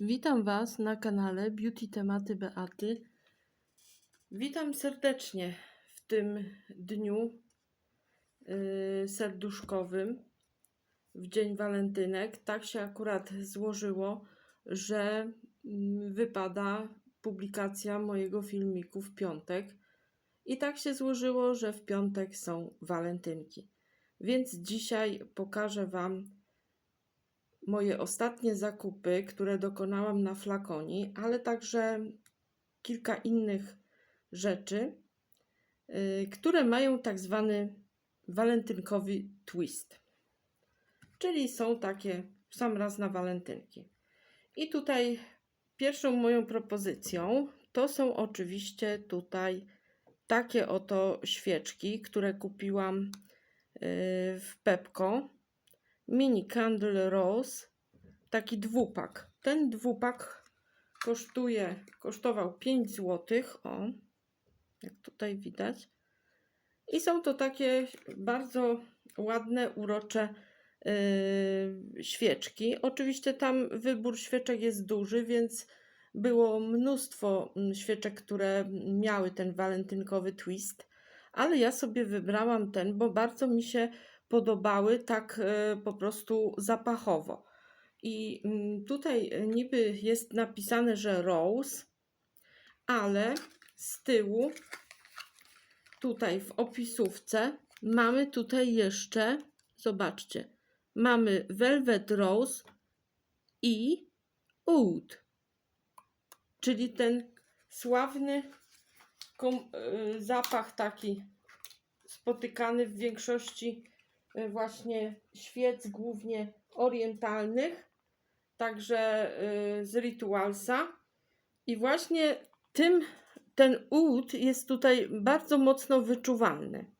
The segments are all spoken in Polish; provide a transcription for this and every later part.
Witam Was na kanale Beauty Tematy Beaty. Witam serdecznie w tym dniu yy, serduszkowym, w Dzień Walentynek. Tak się akurat złożyło, że mm, wypada publikacja mojego filmiku w piątek. I tak się złożyło, że w piątek są walentynki. Więc dzisiaj pokażę Wam moje ostatnie zakupy, które dokonałam na flakoni, ale także kilka innych rzeczy, yy, które mają tak zwany walentynkowy twist. Czyli są takie w sam raz na walentynki. I tutaj pierwszą moją propozycją to są oczywiście tutaj takie oto świeczki, które kupiłam yy, w Pepko mini candle rose, taki dwupak. Ten dwupak kosztuje, kosztował 5 zł, o, jak tutaj widać. I są to takie bardzo ładne, urocze yy, świeczki. Oczywiście tam wybór świeczek jest duży, więc było mnóstwo mm, świeczek, które miały ten walentynkowy twist, ale ja sobie wybrałam ten, bo bardzo mi się podobały tak e, po prostu zapachowo. I mm, tutaj niby jest napisane, że rose, ale z tyłu, tutaj w opisówce, mamy tutaj jeszcze, zobaczcie, mamy velvet rose i oud, czyli ten sławny y, zapach taki spotykany w większości właśnie świec, głównie orientalnych, także y, z Ritualsa. I właśnie tym ten oud jest tutaj bardzo mocno wyczuwalny.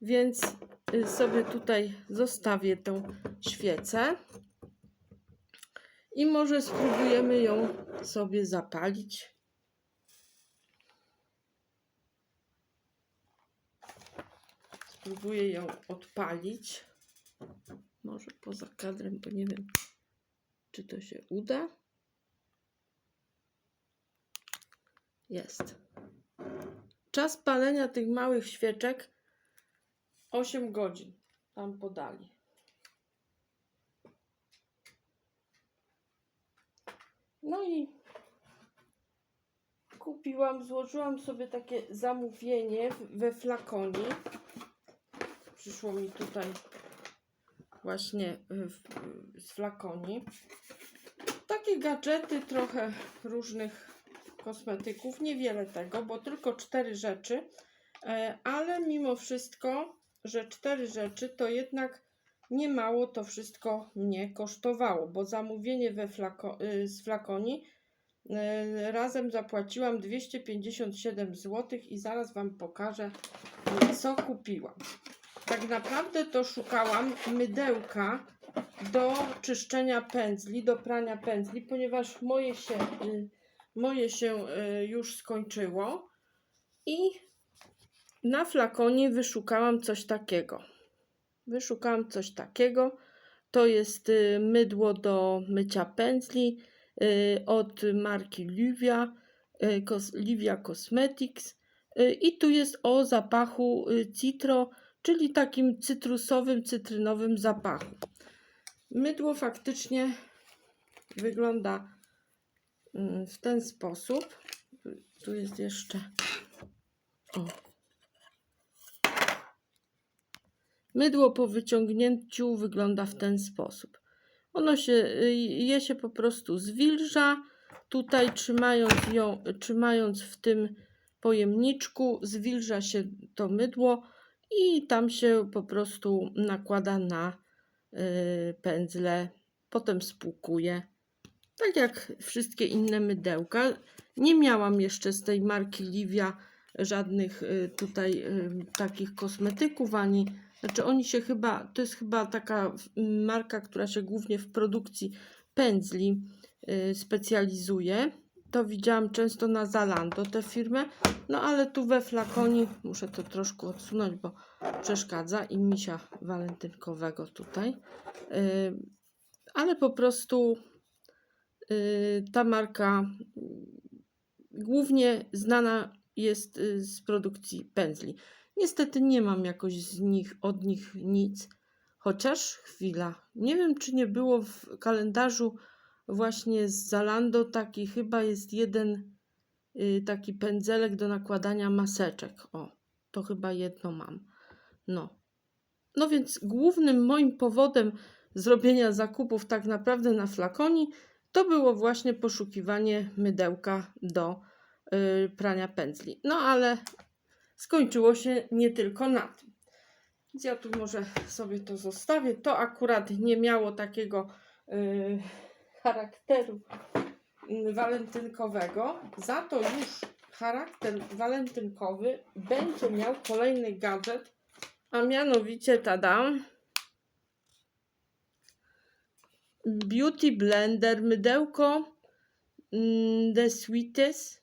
Więc y, sobie tutaj zostawię tą świecę. I może spróbujemy ją sobie zapalić. Spróbuję ją odpalić. Może poza kadrem, bo nie wiem, czy to się uda. Jest. Czas palenia tych małych świeczek 8 godzin. Tam podali. No i kupiłam, złożyłam sobie takie zamówienie we flakonie. Przyszło mi tutaj właśnie w, z flakoni. Takie gadżety, trochę różnych kosmetyków, niewiele tego, bo tylko cztery rzeczy, e, ale mimo wszystko, że cztery rzeczy, to jednak nie mało to wszystko mnie kosztowało, bo zamówienie we flako, y, z flakoni y, razem zapłaciłam 257 zł i zaraz Wam pokażę, co kupiłam. Tak naprawdę to szukałam mydełka do czyszczenia pędzli, do prania pędzli, ponieważ moje się, y, moje się y, już skończyło i na flakonie wyszukałam coś takiego. Wyszukałam coś takiego. To jest y, mydło do mycia pędzli od marki Livia, Livia Cosmetics. I tu jest o zapachu citro czyli takim cytrusowym, cytrynowym zapachu. Mydło faktycznie wygląda mm, w ten sposób. Tu jest jeszcze. O. Mydło po wyciągnięciu wygląda w ten sposób. Ono się y, je się po prostu zwilża. Tutaj trzymając ją, trzymając w tym pojemniczku, zwilża się to mydło i tam się po prostu nakłada na y, pędzle, potem spłukuje. Tak jak wszystkie inne mydełka. Nie miałam jeszcze z tej marki Livia żadnych y, tutaj y, takich kosmetyków, ani znaczy oni się chyba, to jest chyba taka marka, która się głównie w produkcji pędzli specjalizuje to widziałam często na Zalando tę firmę, no ale tu we flakoni muszę to troszkę odsunąć, bo przeszkadza i misia walentynkowego tutaj. Yy, ale po prostu y, ta marka y, głównie znana jest y, z produkcji pędzli. Niestety nie mam jakoś z nich, od nich nic. Chociaż chwila. Nie wiem, czy nie było w kalendarzu właśnie z Zalando taki chyba jest jeden y, taki pędzelek do nakładania maseczek. O, to chyba jedno mam. No. No więc głównym moim powodem zrobienia zakupów tak naprawdę na flakoni to było właśnie poszukiwanie mydełka do y, prania pędzli. No ale skończyło się nie tylko na tym. Więc ja tu może sobie to zostawię. To akurat nie miało takiego y, charakteru y, walentynkowego. Za to już charakter walentynkowy będzie miał kolejny gadżet, a mianowicie tada. Beauty Blender, mydełko mm, The Sweetest.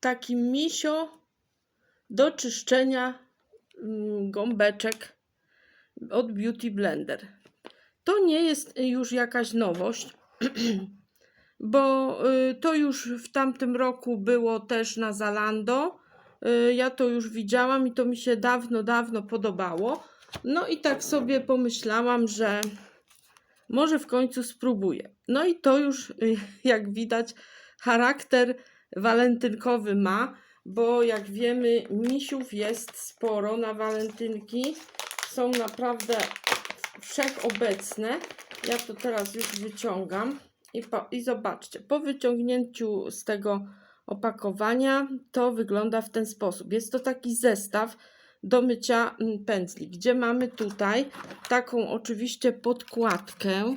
Taki misio do czyszczenia mm, gąbeczek od Beauty Blender. To nie jest już jakaś nowość, bo y, to już w tamtym roku było też na Zalando. Y, Ja to już widziałam i to mi się dawno, dawno podobało. No i tak sobie pomyślałam, że może w końcu spróbuję. No i to już, jak widać, charakter walentynkowy ma, bo jak wiemy, misiów jest sporo na walentynki. Są naprawdę wszechobecne. Ja to teraz już wyciągam i, po, i zobaczcie, po wyciągnięciu z tego opakowania to wygląda w ten sposób. Jest to taki zestaw do mycia mm, pędzli, gdzie mamy tutaj taką oczywiście podkładkę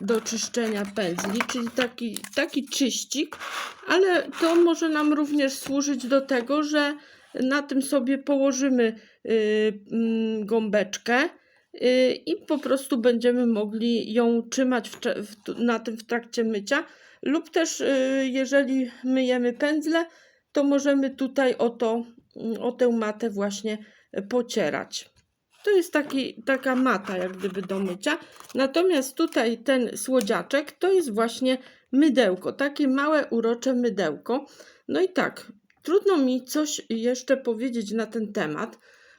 do czyszczenia pędzli, czyli taki, taki czyścik, ale to może nam również służyć do tego, że na tym sobie położymy y, mm, gąbeczkę y, i po prostu będziemy mogli ją trzymać na tym w trakcie mycia lub też y, jeżeli myjemy pędzle, to możemy tutaj o, to, mm, o tę matę właśnie pocierać. To jest taki, taka mata jak gdyby do mycia. Natomiast tutaj ten słodziaczek to jest właśnie mydełko, takie małe urocze mydełko. No i tak, trudno mi coś jeszcze powiedzieć na ten temat,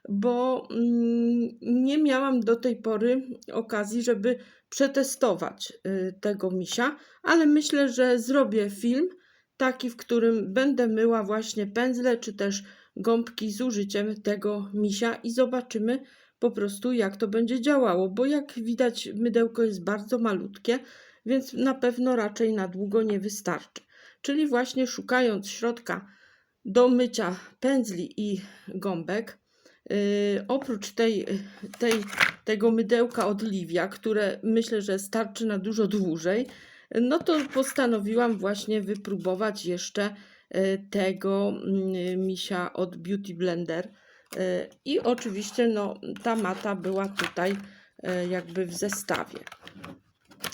bo mm, nie miałam do tej pory okazji, żeby przetestować y, tego misia, ale myślę, że zrobię film taki, w którym będę myła właśnie pędzle czy też gąbki z użyciem tego misia i zobaczymy po prostu jak to będzie działało, bo jak widać mydełko jest bardzo malutkie, więc na pewno raczej na długo nie wystarczy. Czyli właśnie szukając środka do mycia pędzli i gąbek, yy, oprócz tej, tej, tego mydełka od Livia, które myślę, że starczy na dużo dłużej, no to postanowiłam właśnie wypróbować jeszcze e, tego mm, misia od Beauty Blender. E, I oczywiście no, ta mata była tutaj jakby w zestawie.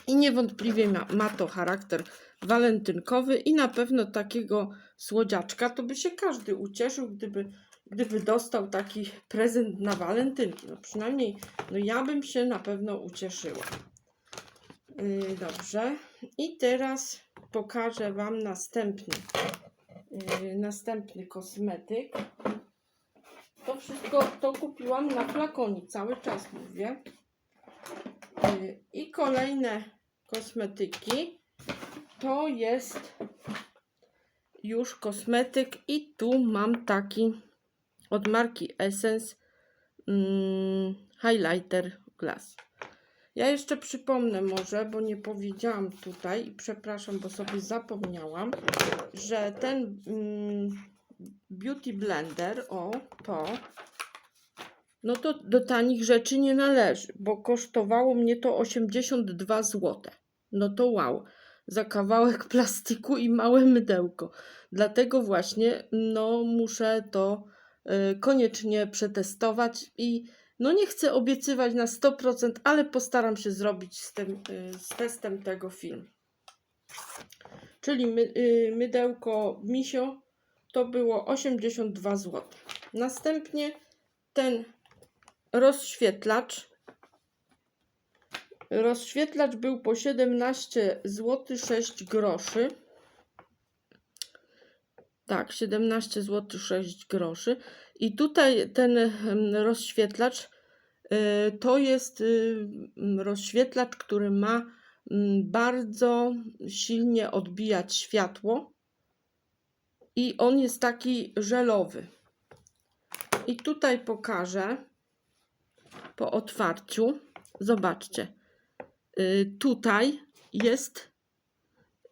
I niewątpliwie ma, ma to charakter walentynkowy i na pewno takiego słodziaczka to by się każdy ucieszył, gdyby, gdyby dostał taki prezent na walentynki. No przynajmniej no ja bym się na pewno ucieszyła. Yy, Dobrze. I teraz pokażę Wam następny, yy, następny kosmetyk. To wszystko to kupiłam na flakonie, cały czas mówię. Yy, I kolejne kosmetyki to jest już kosmetyk i tu mam taki od marki Essence mm, highlighter glass. Ja jeszcze przypomnę może, bo nie powiedziałam tutaj i przepraszam, bo sobie zapomniałam, że ten mm, Beauty Blender, o to, no to do tanich rzeczy nie należy, bo kosztowało mnie to 82 zł. No to wow, za kawałek plastiku i małe mydełko. Dlatego właśnie, no muszę to y, koniecznie przetestować i no nie chcę obiecywać na 100%, ale postaram się zrobić z, tym, y, z testem tego film. Czyli my, y, mydełko misio to było 82 zł. Następnie ten rozświetlacz. Rozświetlacz był po 17 zł 6 groszy. Tak, 17 zł 6 groszy. I tutaj ten em, rozświetlacz y, to jest y, m, rozświetlacz, który ma mm, bardzo silnie odbijać światło i on jest taki żelowy. I tutaj pokażę po otwarciu. Zobaczcie. Y, Tutaj jest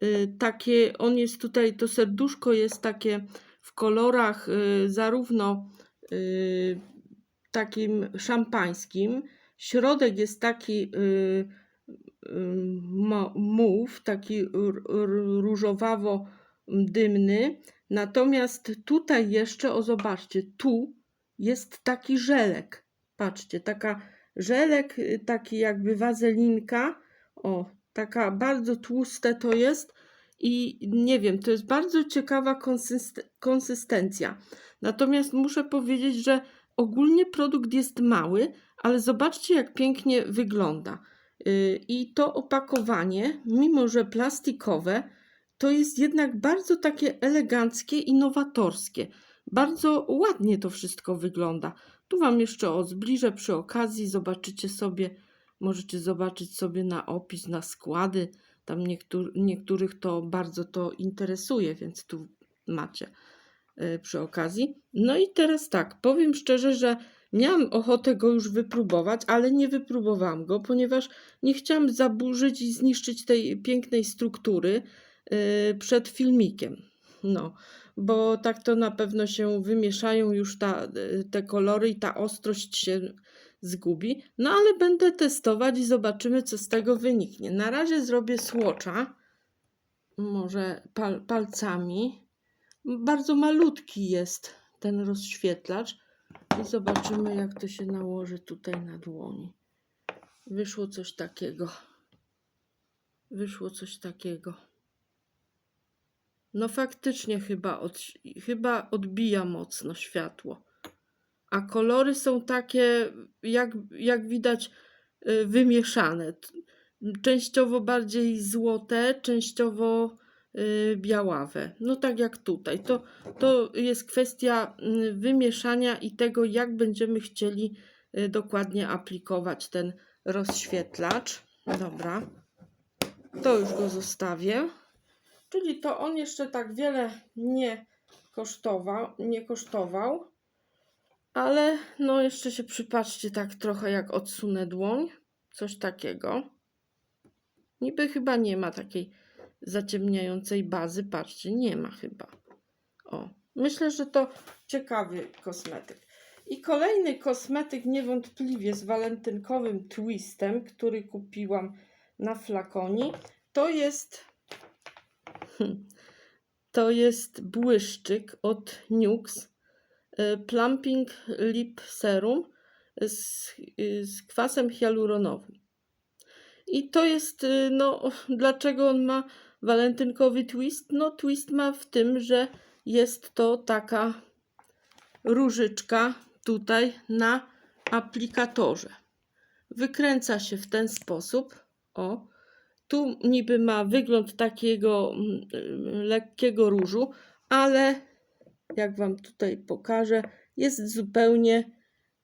y, takie, on jest tutaj, to serduszko jest takie w kolorach y, zarówno takim szampańskim, środek jest taki mów, taki r- r- różowawo-dymny, natomiast tutaj jeszcze, o zobaczcie, tu jest taki żelek, patrzcie, taka żelek, y, taki jakby wazelinka, o, taka bardzo tłuste to jest i nie wiem, to jest bardzo ciekawa konsyst- konsystencja. Natomiast muszę powiedzieć, że ogólnie produkt jest mały, ale zobaczcie, jak pięknie wygląda. Yy, I to opakowanie, mimo że plastikowe, to jest jednak bardzo takie eleganckie i nowatorskie. Bardzo ładnie to wszystko wygląda. Tu Wam jeszcze o zbliżę przy okazji, zobaczycie sobie, możecie zobaczyć sobie na opis, na składy. Tam niektór- niektórych to bardzo to interesuje, więc tu macie y, przy okazji. No i teraz tak, powiem szczerze, że miałam ochotę go już wypróbować, ale nie wypróbowałam go, ponieważ nie chciałam zaburzyć i zniszczyć tej pięknej struktury y, przed filmikiem. No, bo tak to na pewno się wymieszają już ta, y, te kolory i ta ostrość się zgubi. No ale będę testować i zobaczymy, co z tego wyniknie. Na razie zrobię słocza, może pal, palcami. Bardzo malutki jest ten rozświetlacz. I zobaczymy, jak to się nałoży tutaj na dłoni. Wyszło coś takiego. Wyszło coś takiego. No faktycznie chyba, od, chyba odbija mocno światło. A kolory są takie, jak, jak widać, y, wymieszane. Częściowo bardziej złote, częściowo y, białawe. No tak jak tutaj. To, to jest kwestia y, wymieszania i tego, jak będziemy chcieli dokładnie aplikować ten rozświetlacz. Dobra. To już go zostawię. Czyli to on jeszcze tak wiele nie kosztował, nie kosztował. Ale no jeszcze się przypatrzcie tak trochę jak odsunę dłoń. Coś takiego. Niby chyba nie ma takiej zaciemniającej bazy. Patrzcie, nie ma chyba. O, myślę, że to ciekawy kosmetyk. I kolejny kosmetyk niewątpliwie z walentynkowym twistem, który kupiłam na flakonie, to jest. To jest błyszczyk od Nux y, Plumping Lip Serum z, y, z kwasem hialuronowym. I to jest, y, no, dlaczego on ma walentynkowy twist? No, twist ma w tym, że jest to taka różyczka tutaj na aplikatorze. Wykręca się w ten sposób. O, tu niby ma wygląd takiego mm, y, lekkiego różu, ale jak Wam tutaj pokażę, jest zupełnie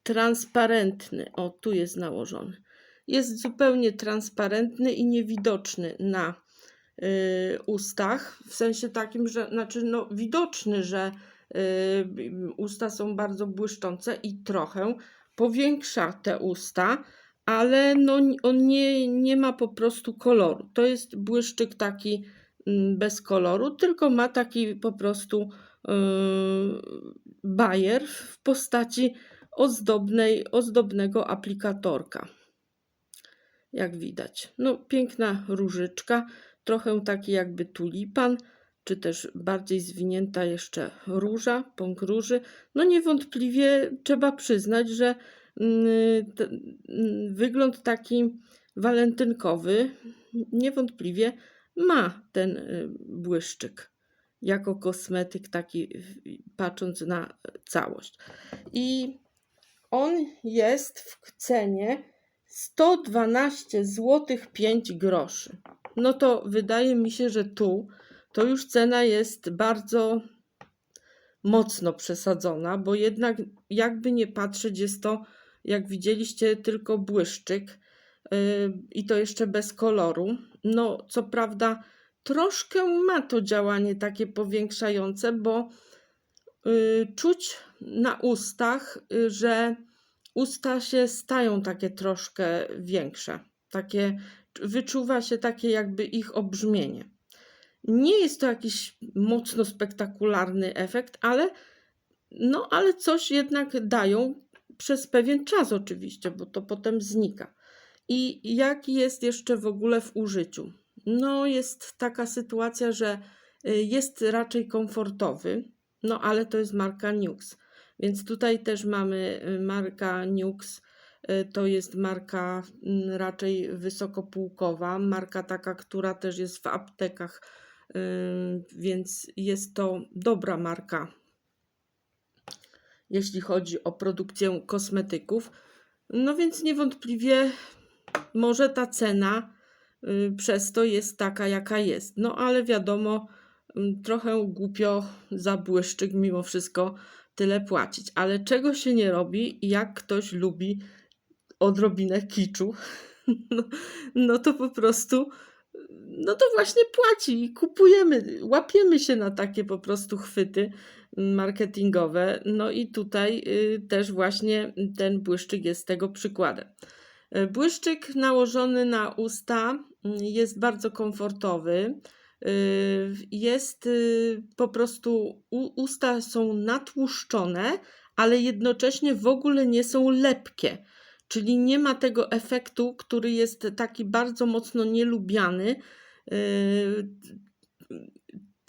transparentny. O, tu jest nałożony. Jest zupełnie transparentny i niewidoczny na y, ustach, w sensie takim, że, znaczy, no, widoczny, że y, usta są bardzo błyszczące i trochę powiększa te usta, ale no, on nie, nie ma po prostu koloru. To jest błyszczyk taki mm, bez koloru, tylko ma taki po prostu yy, bajer w postaci ozdobnej, ozdobnego aplikatorka. Jak widać. No, piękna różyczka, trochę taki jakby tulipan, czy też bardziej zwinięta jeszcze róża, pąk róży. No niewątpliwie trzeba przyznać, że wygląd taki walentynkowy niewątpliwie ma ten y, błyszczyk jako kosmetyk taki patrząc na całość. I on jest w cenie 112 zł 5 groszy. No to wydaje mi się, że tu to już cena jest bardzo mocno przesadzona, bo jednak jakby nie patrzeć jest to, jak widzieliście, tylko błyszczyk yy, i to jeszcze bez koloru. No, co prawda, troszkę ma to działanie takie powiększające, bo yy, czuć na ustach, yy, że usta się stają takie troszkę większe. Takie, wyczuwa się takie jakby ich obrzmienie. Nie jest to jakiś mocno spektakularny efekt, ale no, ale coś jednak dają przez pewien czas oczywiście, bo to potem znika. I jaki jest jeszcze w ogóle w użyciu? No, jest taka sytuacja, że y, jest raczej komfortowy, no ale to jest marka Nux. Więc tutaj też mamy y, marka Nux. y, To jest marka mm, raczej wysokopółkowa, marka taka, która też jest w aptekach, więc jest to dobra marka, jeśli chodzi o produkcję kosmetyków. No więc niewątpliwie może ta cena y, przez to jest taka, jaka jest. No ale wiadomo, mm, trochę głupio za błyszczyk mimo wszystko tyle płacić. Ale czego się nie robi, jak ktoś lubi odrobinę kiczu, no, no to po prostu no to właśnie płaci i kupujemy, łapiemy się na takie po prostu chwyty marketingowe. No i tutaj y, też właśnie ten błyszczyk jest tego przykładem. Y, Błyszczyk nałożony na usta y, jest bardzo komfortowy. Y, Jest po prostu, usta są natłuszczone, ale jednocześnie w ogóle nie są lepkie. Czyli nie ma tego efektu, który jest taki bardzo mocno nielubiany,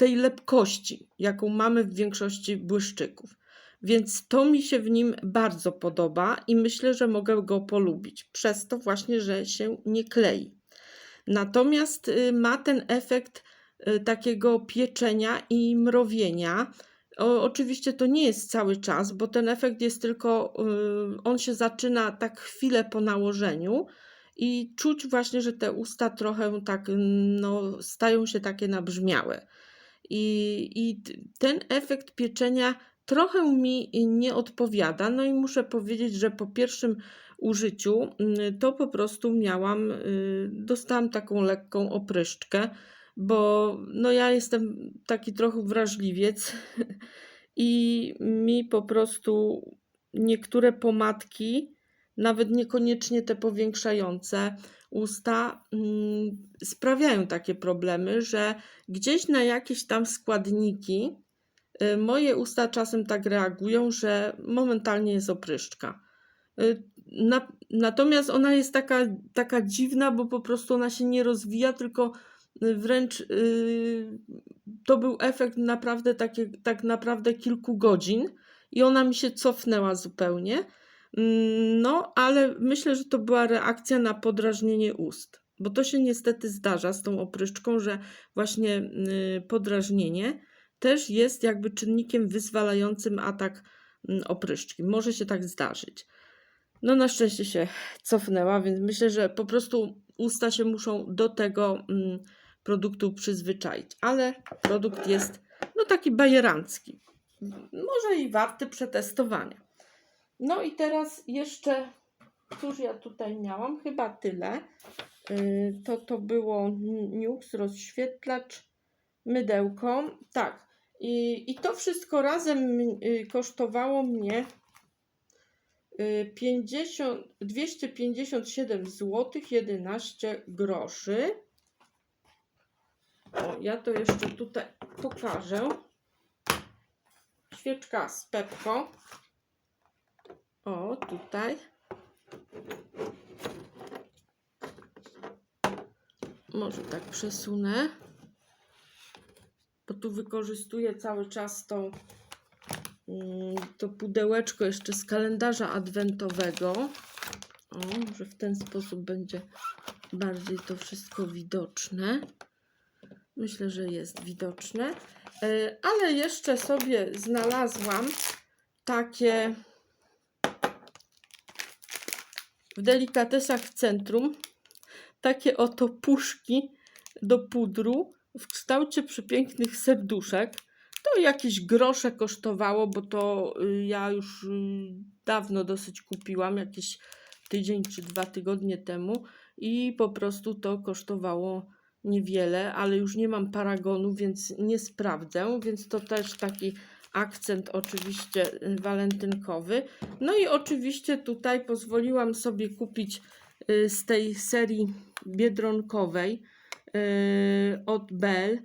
tej lepkości, jaką mamy w większości błyszczyków. Więc to mi się w nim bardzo podoba i myślę, że mogę go polubić. Przez to właśnie, że się nie klei. Natomiast y, ma ten efekt y, takiego pieczenia i mrowienia. O, oczywiście to nie jest cały czas, bo ten efekt jest tylko, y, on się zaczyna tak chwilę po nałożeniu i czuć właśnie, że te usta trochę tak, no, stają się takie nabrzmiałe. I, I ten efekt pieczenia trochę mi nie odpowiada. No i muszę powiedzieć, że po pierwszym użyciu mm, to po prostu miałam, y, dostałam taką lekką opryszczkę, bo no ja jestem taki trochę wrażliwiec i mi po prostu niektóre pomadki, nawet niekoniecznie te powiększające usta, mm, sprawiają takie problemy, że gdzieś na jakieś tam składniki y, moje usta czasem tak reagują, że momentalnie jest opryszczka. Y, Na, natomiast ona jest taka, taka dziwna, bo po prostu ona się nie rozwija, tylko y, wręcz to był efekt naprawdę takie, tak naprawdę kilku godzin i ona mi się cofnęła zupełnie. Mm, No, ale myślę, że to była reakcja na podrażnienie ust, bo to się niestety zdarza z tą opryszczką, że właśnie y, podrażnienie też jest jakby czynnikiem wyzwalającym atak mm, opryszczki. Może się tak zdarzyć. No na szczęście się cofnęła, więc myślę, że po prostu usta się muszą do tego mm, produktu przyzwyczaić. Ale produkt jest no taki bajerancki. Może i warty przetestowania. No i teraz jeszcze, cóż ja tutaj miałam? Chyba tyle. Yy, To to było Nux, rozświetlacz, mydełko. Tak. I, i to wszystko razem yy, kosztowało mnie y, 50, 257 zł 11 groszy. O, ja to jeszcze tutaj pokażę. Świeczka z Pepko. O, tutaj. Może tak przesunę. Bo tu wykorzystuję cały czas tą, mm, to pudełeczko jeszcze z kalendarza adwentowego. O, może w ten sposób będzie bardziej to wszystko widoczne. Myślę, że jest widoczne. E, Ale jeszcze sobie znalazłam takie w delikatesach w centrum takie oto puszki do pudru w kształcie przepięknych serduszek. To jakieś grosze kosztowało, bo to y, ja już y, dawno dosyć kupiłam, jakieś tydzień czy dwa tygodnie temu i po prostu to kosztowało niewiele, ale już nie mam paragonu, więc nie sprawdzę, więc to też taki akcent oczywiście y, walentynkowy. No i oczywiście tutaj pozwoliłam sobie kupić y, z tej serii biedronkowej y, od Bell,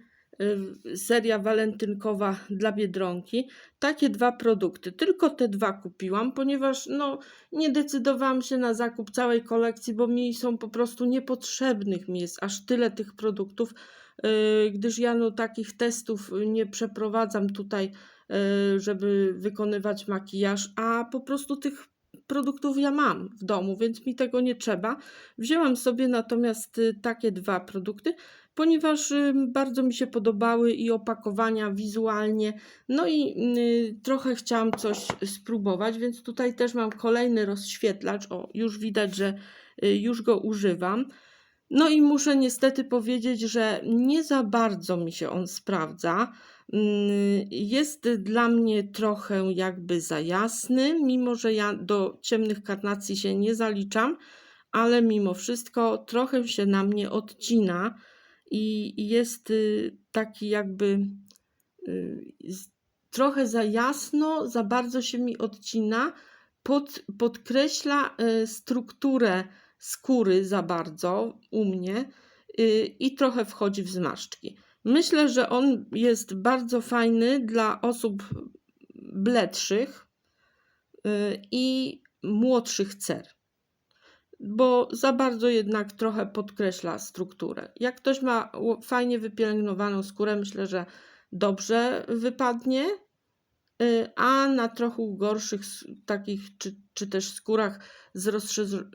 seria walentynkowa dla Biedronki, takie dwa produkty. Tylko te dwa kupiłam, ponieważ no, nie decydowałam się na zakup całej kolekcji, bo mi są po prostu niepotrzebnych mi jest aż tyle tych produktów, gdyż ja no, takich testów nie przeprowadzam tutaj, żeby wykonywać makijaż, a po prostu tych produktów ja mam w domu, więc mi tego nie trzeba. Wzięłam sobie natomiast y, takie dwa produkty, ponieważ y, bardzo mi się podobały i opakowania wizualnie, no i y, trochę chciałam coś spróbować, więc tutaj też mam kolejny rozświetlacz. O, już widać, że y, już go używam. No i muszę niestety powiedzieć, że nie za bardzo mi się on sprawdza. Mm, Jest dla mnie trochę jakby za jasny, mimo że ja do ciemnych karnacji się nie zaliczam, ale mimo wszystko trochę się na mnie odcina i jest y, taki jakby y, trochę za jasno, za bardzo się mi odcina, pod, podkreśla y, strukturę skóry za bardzo u mnie y, i trochę wchodzi w zmarszczki. Myślę, że on jest bardzo fajny dla osób bledszych y, i młodszych cer bo za bardzo jednak trochę podkreśla strukturę. Jak ktoś ma fajnie wypielęgnowaną skórę, myślę, że dobrze wypadnie, a na trochę gorszych takich, czy, czy też skórach z,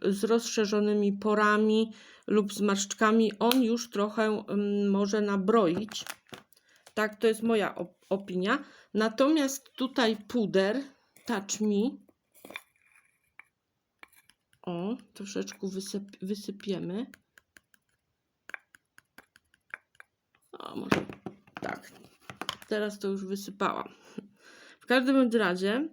z rozszerzonymi porami lub zmarszczkami, on już trochę mm, może nabroić. Tak, to jest moja op- opinia. Natomiast tutaj puder Touch Me o, troszeczkę wysyp, wysypiemy. O, może tak. Teraz to już wysypałam. W każdym razie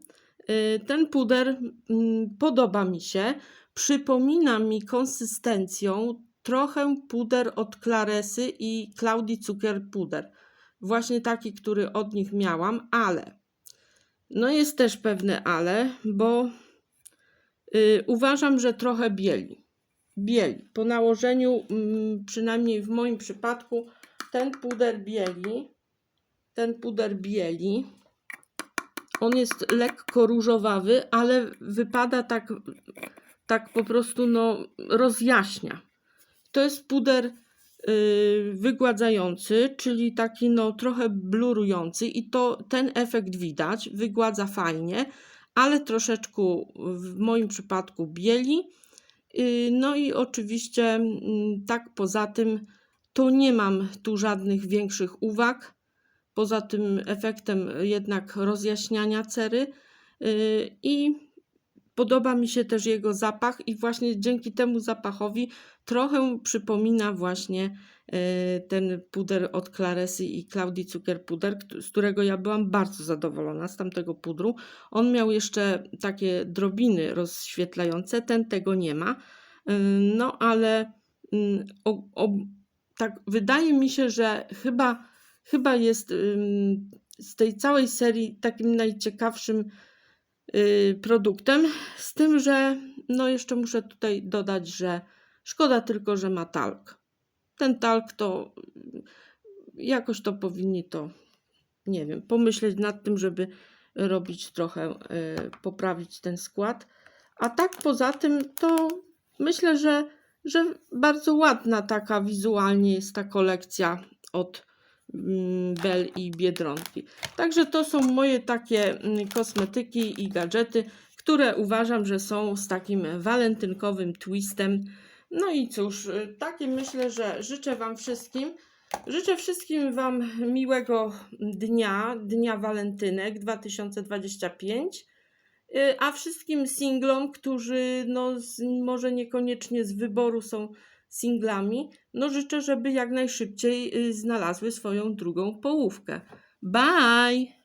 y, ten puder mm, podoba mi się. Przypomina mi konsystencją trochę puder od Claresy i Claudii Cukier Puder. Właśnie taki, który od nich miałam, ale no jest też pewne ale, bo Y, uważam, że trochę bieli. Bieli. Po nałożeniu, mm, przynajmniej w moim przypadku, ten puder bieli. Ten puder bieli. On jest lekko różowawy, ale wypada tak, tak po prostu, no, rozjaśnia. To jest puder y, wygładzający, czyli taki, no, trochę blurujący i to ten efekt widać. Wygładza fajnie ale troszeczkę w moim przypadku bieli. Y, No i oczywiście mm, tak poza tym to nie mam tu żadnych większych uwag. Poza tym efektem jednak rozjaśniania cery y, i podoba mi się też jego zapach i właśnie dzięki temu zapachowi trochę przypomina właśnie y, ten puder od Claresy i Claudii Cukier Puder, z którego ja byłam bardzo zadowolona z tamtego pudru. On miał jeszcze takie drobiny rozświetlające, ten tego nie ma. Y, No ale mm, o, o, tak wydaje mi się, że chyba, chyba jest z tej całej serii takim najciekawszym y, produktem. Z tym, że no jeszcze muszę tutaj dodać, że szkoda tylko, że ma talk. Ten talk to jakoś to powinni to, nie wiem, pomyśleć nad tym, żeby robić trochę, y, poprawić ten skład. A tak poza tym to myślę, że, że bardzo ładna taka wizualnie jest ta kolekcja od Bell i Biedronki. Także to są moje takie mm, kosmetyki i gadżety, które uważam, że są z takim walentynkowym twistem. No i cóż, y, takie myślę, że życzę Wam wszystkim. Życzę wszystkim Wam miłego dnia, Dnia Walentynek 2025 Y, A wszystkim singlom, którzy no, z, może niekoniecznie z wyboru są singlami, no życzę, żeby jak najszybciej y, znalazły swoją drugą połówkę. Bye!